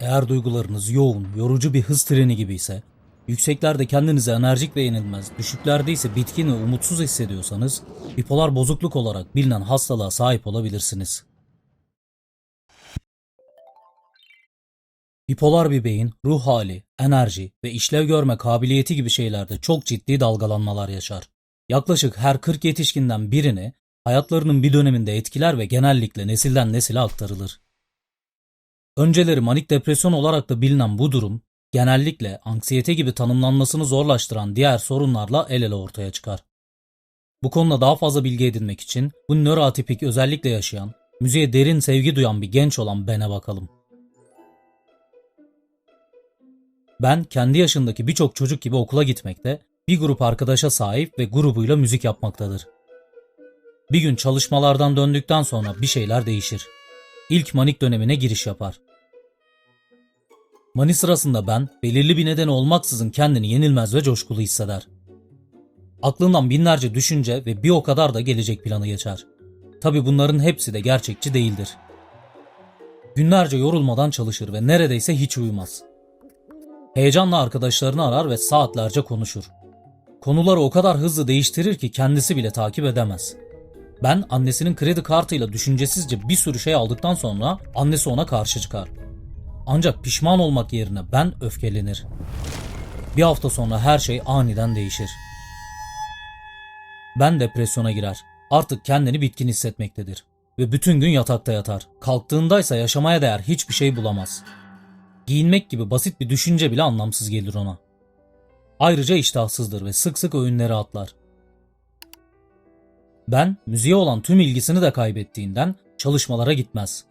Eğer duygularınız yoğun, yorucu bir hız treni gibi ise, yükseklerde kendinizi enerjik ve yenilmez, düşüklerde ise bitkin ve umutsuz hissediyorsanız, bipolar bozukluk olarak bilinen hastalığa sahip olabilirsiniz. Bipolar bir beyin, ruh hali, enerji ve işlev görme kabiliyeti gibi şeylerde çok ciddi dalgalanmalar yaşar. Yaklaşık her 40 yetişkinden birini hayatlarının bir döneminde etkiler ve genellikle nesilden nesile aktarılır. Önceleri manik depresyon olarak da bilinen bu durum, genellikle anksiyete gibi tanımlanmasını zorlaştıran diğer sorunlarla el ele ortaya çıkar. Bu konuda daha fazla bilgi edinmek için bu nöroatipik özellikle yaşayan, müziğe derin sevgi duyan bir genç olan Ben'e bakalım. Ben kendi yaşındaki birçok çocuk gibi okula gitmekte, bir grup arkadaşa sahip ve grubuyla müzik yapmaktadır. Bir gün çalışmalardan döndükten sonra bir şeyler değişir. İlk manik dönemine giriş yapar. Mani sırasında ben belirli bir neden olmaksızın kendini yenilmez ve coşkulu hisseder. Aklından binlerce düşünce ve bir o kadar da gelecek planı geçer. Tabi bunların hepsi de gerçekçi değildir. Günlerce yorulmadan çalışır ve neredeyse hiç uyumaz. Heyecanla arkadaşlarını arar ve saatlerce konuşur. Konuları o kadar hızlı değiştirir ki kendisi bile takip edemez. Ben annesinin kredi kartıyla düşüncesizce bir sürü şey aldıktan sonra annesi ona karşı çıkar. Ancak pişman olmak yerine ben öfkelenir. Bir hafta sonra her şey aniden değişir. Ben depresyona girer. Artık kendini bitkin hissetmektedir. Ve bütün gün yatakta yatar. Kalktığındaysa yaşamaya değer hiçbir şey bulamaz. Giyinmek gibi basit bir düşünce bile anlamsız gelir ona. Ayrıca iştahsızdır ve sık sık öğünleri atlar. Ben müziğe olan tüm ilgisini de kaybettiğinden çalışmalara gitmez.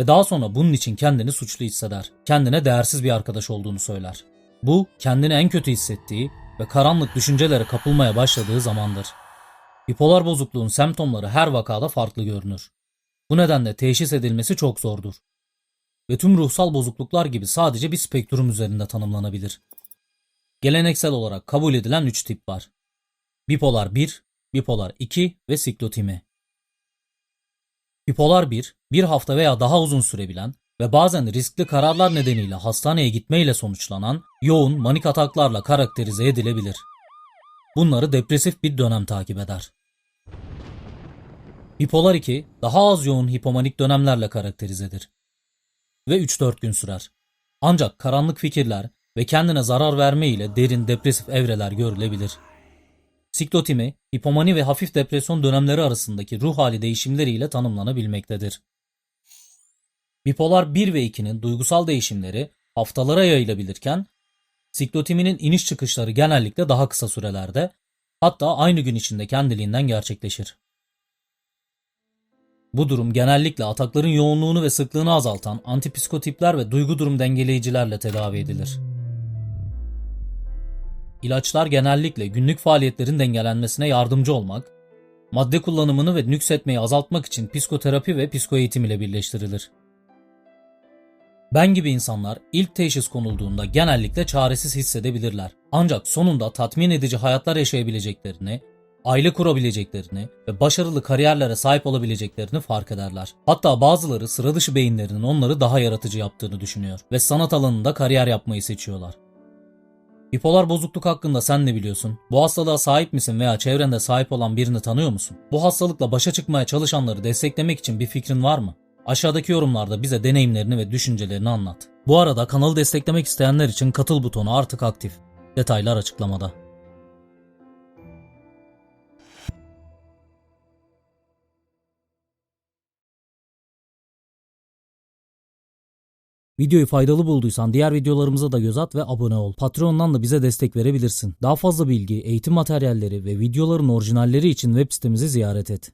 Ve daha sonra bunun için kendini suçlu hisseder. Kendine değersiz bir arkadaş olduğunu söyler. Bu kendini en kötü hissettiği ve karanlık düşüncelere kapılmaya başladığı zamandır. Bipolar bozukluğun semptomları her vakada farklı görünür. Bu nedenle teşhis edilmesi çok zordur. Ve tüm ruhsal bozukluklar gibi sadece bir spektrum üzerinde tanımlanabilir. Geleneksel olarak kabul edilen 3 tip var. Bipolar 1, bipolar 2 ve siklotimi. Bipolar 1, bir hafta veya daha uzun sürebilen ve bazen riskli kararlar nedeniyle hastaneye gitmeyle sonuçlanan yoğun manik ataklarla karakterize edilebilir. Bunları depresif bir dönem takip eder. Bipolar 2, daha az yoğun hipomanik dönemlerle karakterizedir ve 3-4 gün sürer. Ancak karanlık fikirler ve kendine zarar verme ile derin depresif evreler görülebilir. Siklotimi, hipomani ve hafif depresyon dönemleri arasındaki ruh hali değişimleriyle tanımlanabilmektedir. Bipolar 1 ve 2'nin duygusal değişimleri haftalara yayılabilirken, siklotiminin iniş çıkışları genellikle daha kısa sürelerde, hatta aynı gün içinde kendiliğinden gerçekleşir. Bu durum genellikle atakların yoğunluğunu ve sıklığını azaltan antipsikotipler ve duygu durum dengeleyicilerle tedavi edilir. İlaçlar genellikle günlük faaliyetlerin dengelenmesine yardımcı olmak, madde kullanımını ve nüksetmeyi azaltmak için psikoterapi ve psikoeğitim ile birleştirilir. Ben gibi insanlar ilk teşhis konulduğunda genellikle çaresiz hissedebilirler. Ancak sonunda tatmin edici hayatlar yaşayabileceklerini, aile kurabileceklerini ve başarılı kariyerlere sahip olabileceklerini fark ederler. Hatta bazıları sıra dışı beyinlerinin onları daha yaratıcı yaptığını düşünüyor ve sanat alanında kariyer yapmayı seçiyorlar. Bipolar bozukluk hakkında sen ne biliyorsun? Bu hastalığa sahip misin veya çevrende sahip olan birini tanıyor musun? Bu hastalıkla başa çıkmaya çalışanları desteklemek için bir fikrin var mı? Aşağıdaki yorumlarda bize deneyimlerini ve düşüncelerini anlat. Bu arada kanalı desteklemek isteyenler için katıl butonu artık aktif. Detaylar açıklamada. Videoyu faydalı bulduysan diğer videolarımıza da göz at ve abone ol. Patreon'dan da bize destek verebilirsin. Daha fazla bilgi, eğitim materyalleri ve videoların orijinalleri için web sitemizi ziyaret et.